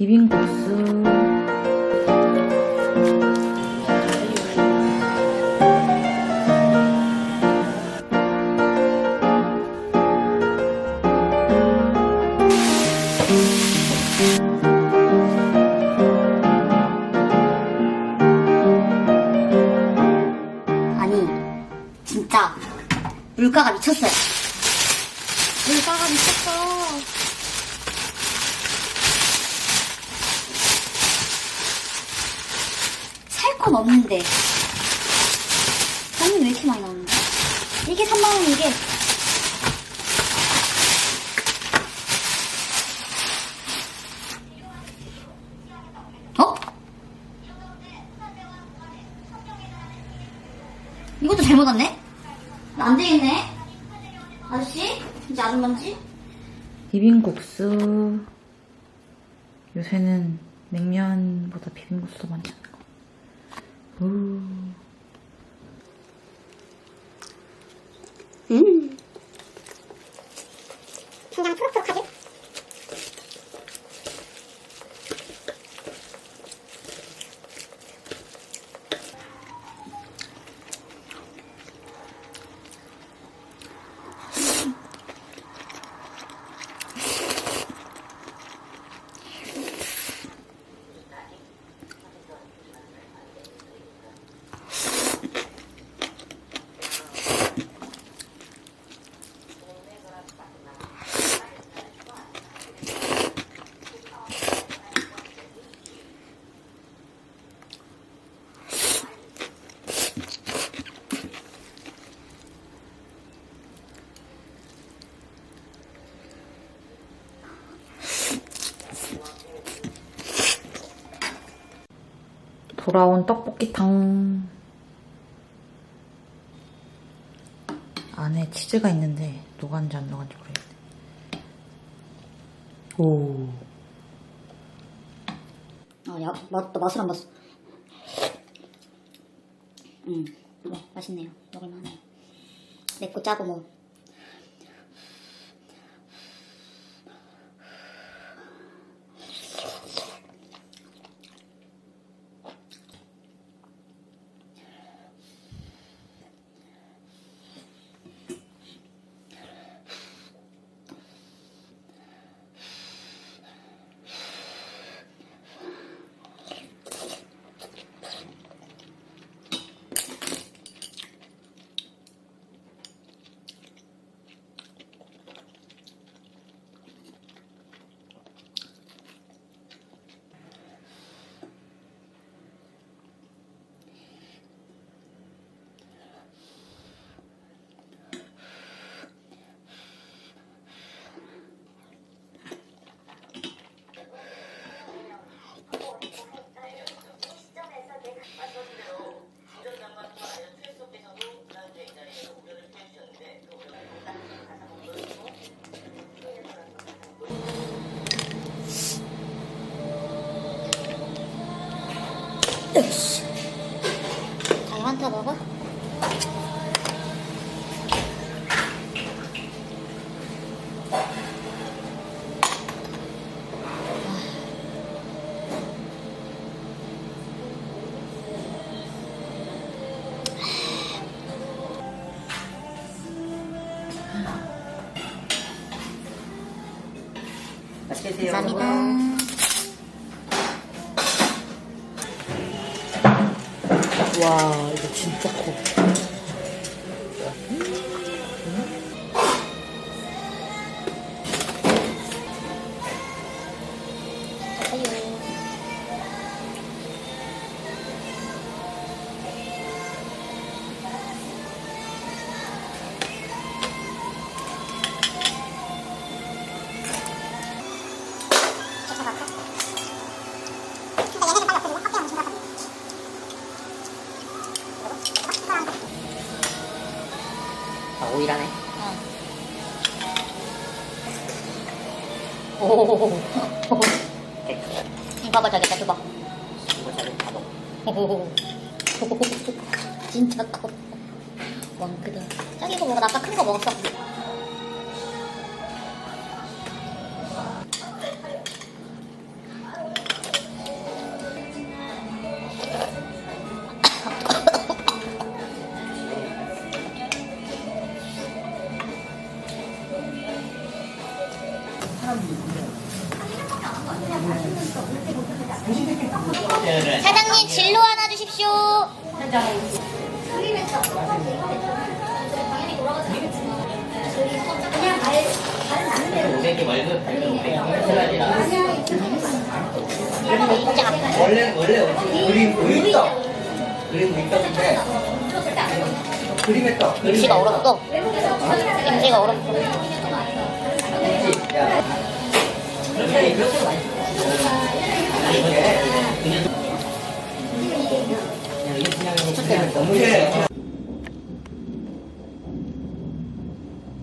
비빔국수. 왔네? 안 되겠네? 아저씨? 이제 아줌마인지? 비빔국수. 요새는 냉면보다 비빔국수도 많이 하는 거. 우. 돌아온 떡볶이탕. 안에 치즈가 있는데 녹았는지 안 녹았는지 모르겠네. 오. 아, 야, 맛, 맛을 안 봤어. 음, 네, 맛있네요. 먹을만해요. 맵고 짜고 뭐. 으이씨. 잘 많다 먹어? 맛있게 드세요. 감사합니다. 이거 진짜 커. 말고 샐러디랑 원래 원래 그림 그림떡 그림 그림떡인데? 그림의 떡 김치가 얼었어. 김치가 얼었어. 김치 야 이게 그냥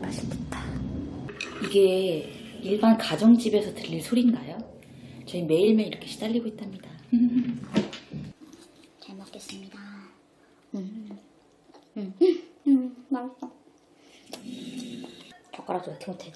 맛있겠다. 이게 일반 가정집에서 들릴 소리인가요? 저희 매일매일 이렇게 시달리고 있답니다. 잘 먹겠습니다. 음, 음, 음, 맛있어. 젓가락도 왜 이렇게 못해?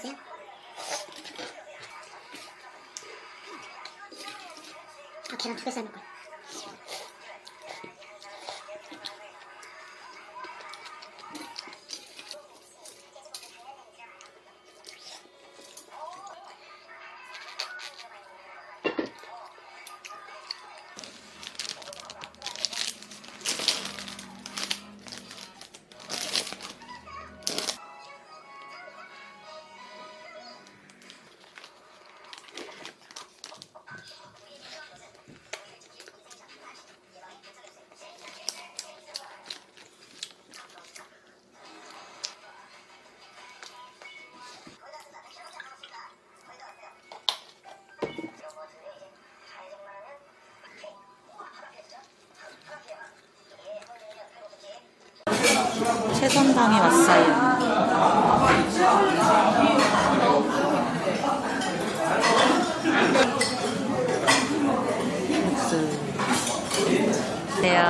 갔어요? 아 계란 두개 삶을 걸. 최선당에 왔어요. 육수. 네요.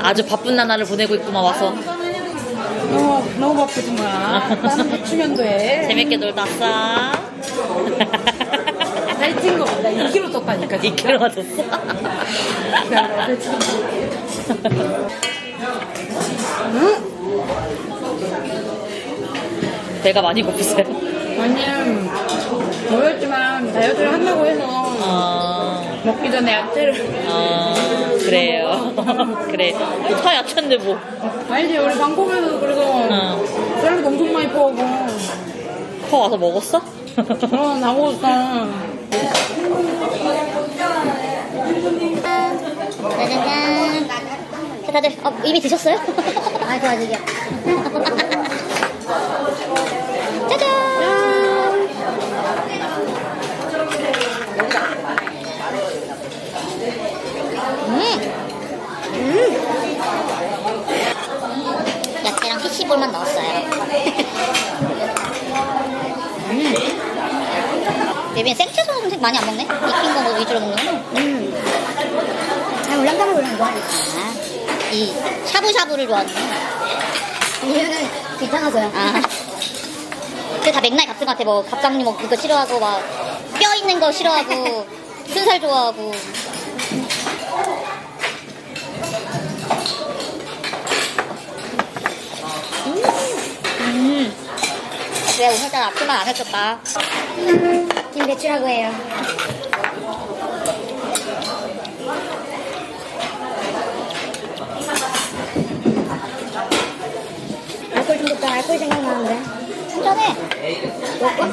아주 바쁜 나날을 보내고 있구만 와서 어, 너무 바쁘지 마. 나는 맞추면 돼. 재밌게 놀다 왔어. 살찐 거 같다. 2kg 떴다니까. 2kg가 됐어. 야, 나 지금 배가 많이 고프세요? 아니, 보였지만 다이어트를 한다고 해서 아, 먹기 전에 야채를. 아 그래요. 그래. 다 야채인데 뭐. 알지, 우리 방콕에서 그래서 어. 샐러드 엄청 많이 퍼오고. 커 와서 먹었어? 어, 나 먹었어. 다들 어, 이미 드셨어요? 아이고 아직이요. 짜잔. 음. 음. 야채랑 피시볼만 넣었어요. 음. 예빈 생채소는 좀 많이 안 먹네? 익힌 거 위주로 먹는 거? 음. 아, 그런 거 좋아하니까. 이 샤브샤브를 좋아하는 이유는 귀찮아서요. 아. 그다 맥락이 같은 것 같아. 뭐 갑각류 뭐 그거 싫어하고 막 뼈 있는 거 싫어하고 순살 좋아하고. 음. 음. 왜 오늘따라 앞치만 안 해줬다. 김배추라고 해요. 알콜 중독자 알콜 생각나는데. 충전해. 먹고?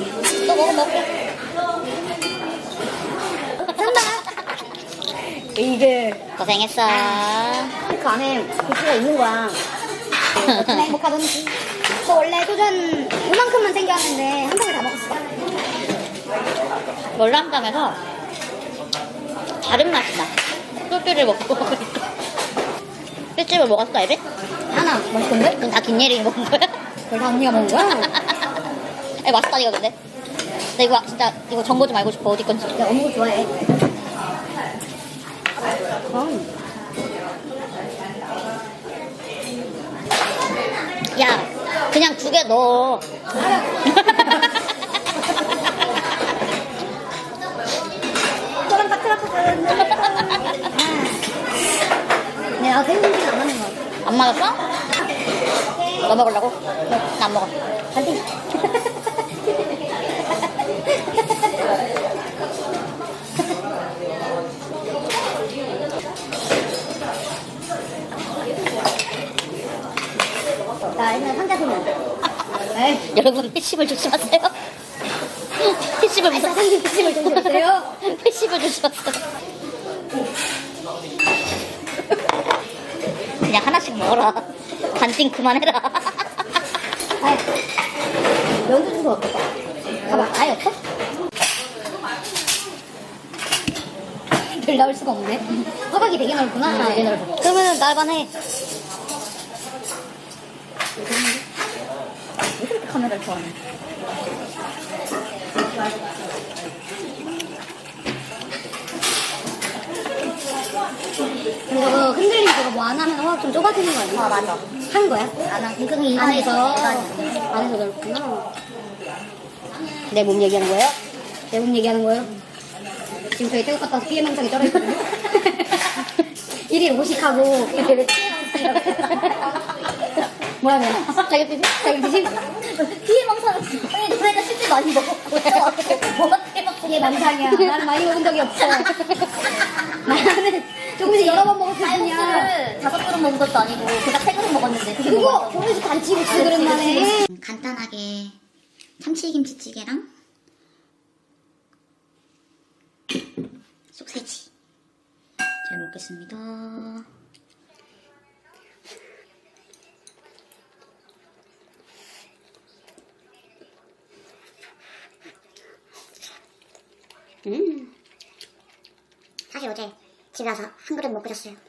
또 먹어, 먹게. 이게 고생했어. 그 안에 고추가 있는 거야. 어떻게 행복하던지. 저 원래 소전 이만큼만 생겼는데 한 방에 다 먹었어. 월남점에서 다른 맛이 나. 소주를 먹고. 횟집을 먹었어, 애들? 하나 맛있던데? 그럼 다 김예린이 먹은 거야? 그걸 다 언니가 먹은 거야? 에 맛있다, 이거 근데. 나 이거 진짜, 이거 정보 좀 알고 싶어, 어디 건지. 야 어묵 좋아해. 어. 야, 그냥 두 개 넣어. 저랑 같이 갔거든. 네, 나 생김치는 안 맞는 거 같아. 안 맞았어? 너 먹으려고? 나 안 먹어. 반띵. 나 옛날 상자 소년. 에이, 여러분, 회심을 조심하세요. 회심을 무슨 회심을 조심하세요. 회심을 조심하세요. 먹어라. 반띵 그만해라. 아이, 면도 준거 어떨까? 봐봐, 아예 없어? 별 나올 수가 없네. 허각이 되게 넓구나. 되게 넓어. 그러면 날반해. 왜 그렇게 카메라를 좋아하냐? 이거 그 흔들림 그거 뭐 안 하면 허각 좀 좁아지는 거 아니야? 아, 맞아. 한 거야? 안 하. 이거 이 안에서. 안에서. 넓구나. 내 몸 얘기하는 거예요? 내 몸 얘기하는 거예요? 지금 저희 태국 갔다 와서 피해 망상이 쩔어있거든요. 1일 오식하고 뭐라면? 자기 피지? 자기 피지? 피해 망상은 아니 너네가 실제 많이 먹었고요. 뭐가 피해 망상? 피해 망상이야. 나는 많이 먹은 적이 없어. 나는 조금씩 여러 번. 쌀국수를 다섯 그릇 먹은 것도 아니고 그냥 세 그릇 먹었는데 그게 그거 뭐가 조금씩 간치국수 그릇 만에. 간단하게 참치김치찌개랑 소세지 잘 먹겠습니다. 음. 사실 어제 집에 와서 한 그릇 먹고 잤어요.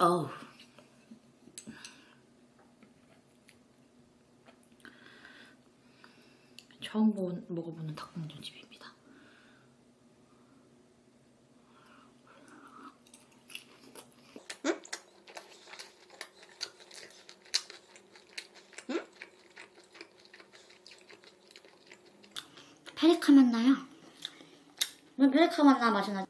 어우. 처음 먹, 먹어보는 닭볶음집입니다. 페리카 맛 나요? 왜 페리카 맛 나? 맛이 나? 음.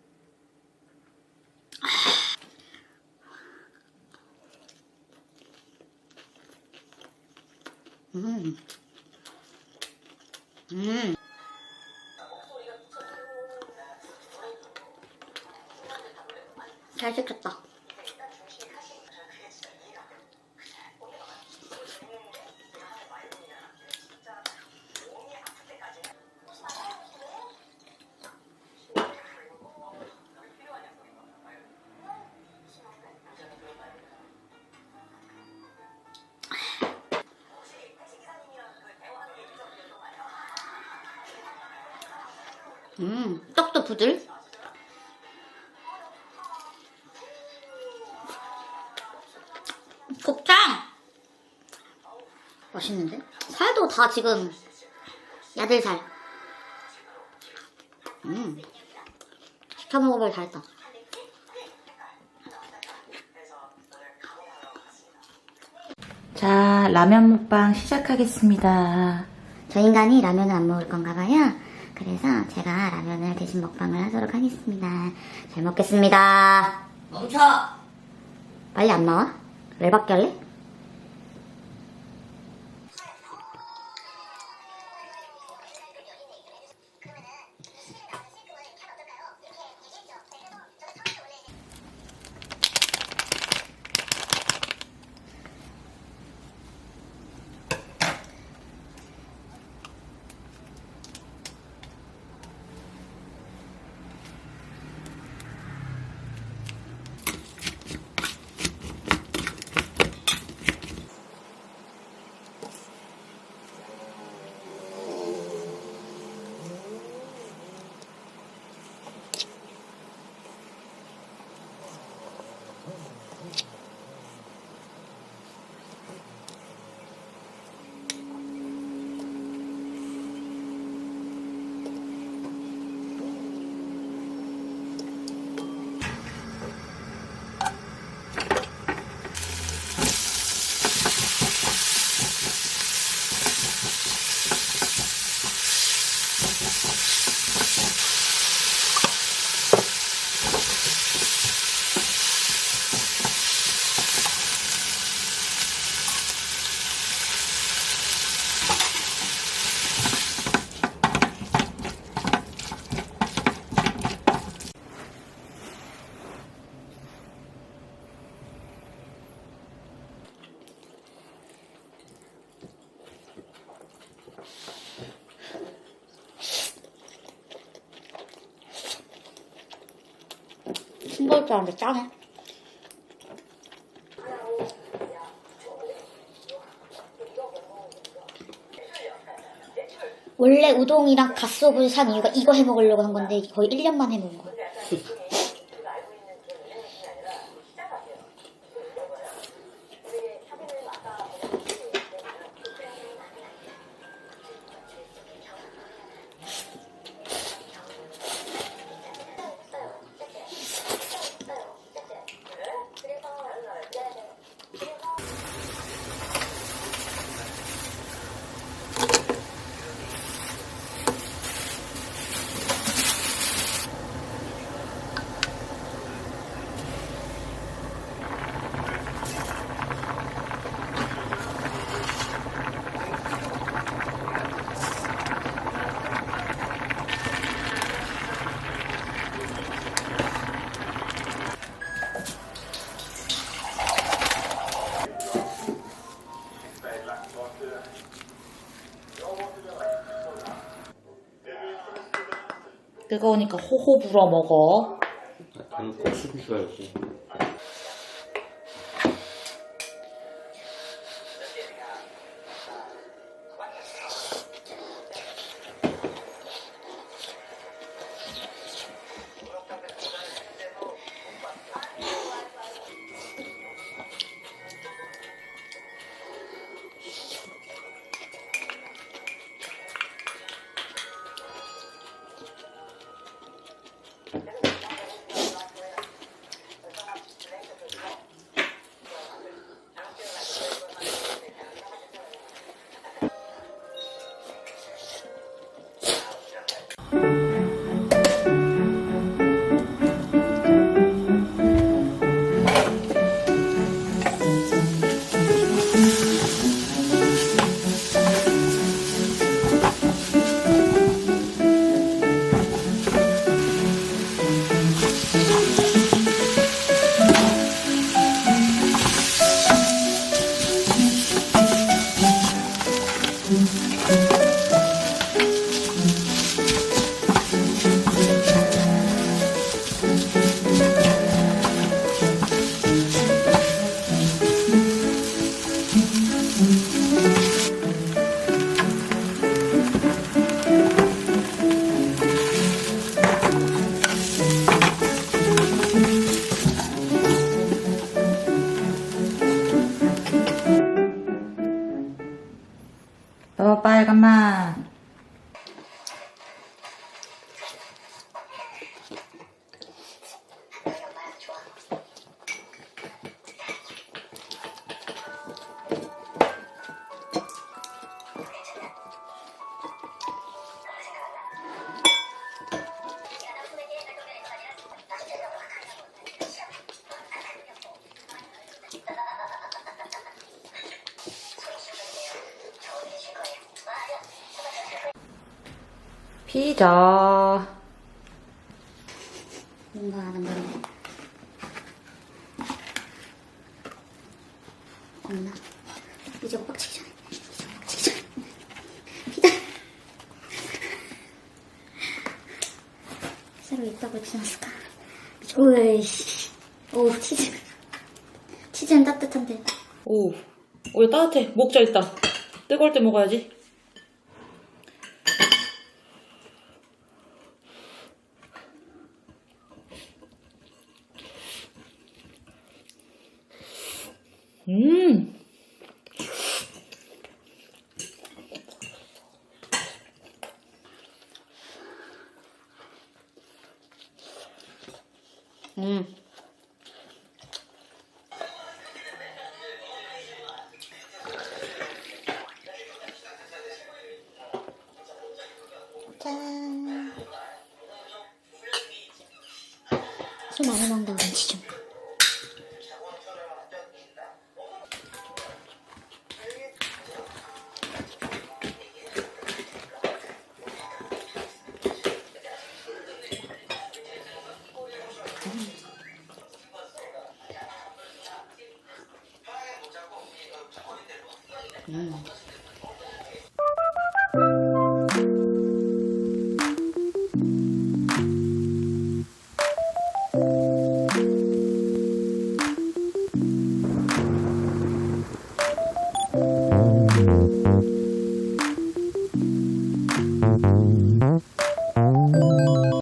잘 시켰다. 다 지금 야들살. 음. 시켜 먹어볼 잘했다. 자, 라면 먹방 시작하겠습니다. 저 인간이 라면을 안 먹을 건가 봐요. 그래서 제가 라면을 대신 먹방을 하도록 하겠습니다. 잘 먹겠습니다. 멈춰! 빨리 안 나와? 왜 밖에 할래? 원래 우동이랑 갓소을 산 이유가 이거 해 먹으려고 한 건데 거의 1년만 해 먹은 거야. 뜨거우니까 호호 불어 먹어. 나는 국수인 줄 알고. 피자. 뭔가 만들어. 없나? 이제 빡치기 전에. 이제 빡치기 전에. 피자. 새로 있다고 했지 않았을까? 오이씨. 오, 치즈. 치즈는 따뜻한데. 오, 오, 따뜻해. 먹자, 일단. 뜨거울 때 먹어야지. 음. 음. 짠. 술 많이 먹는다고 눈치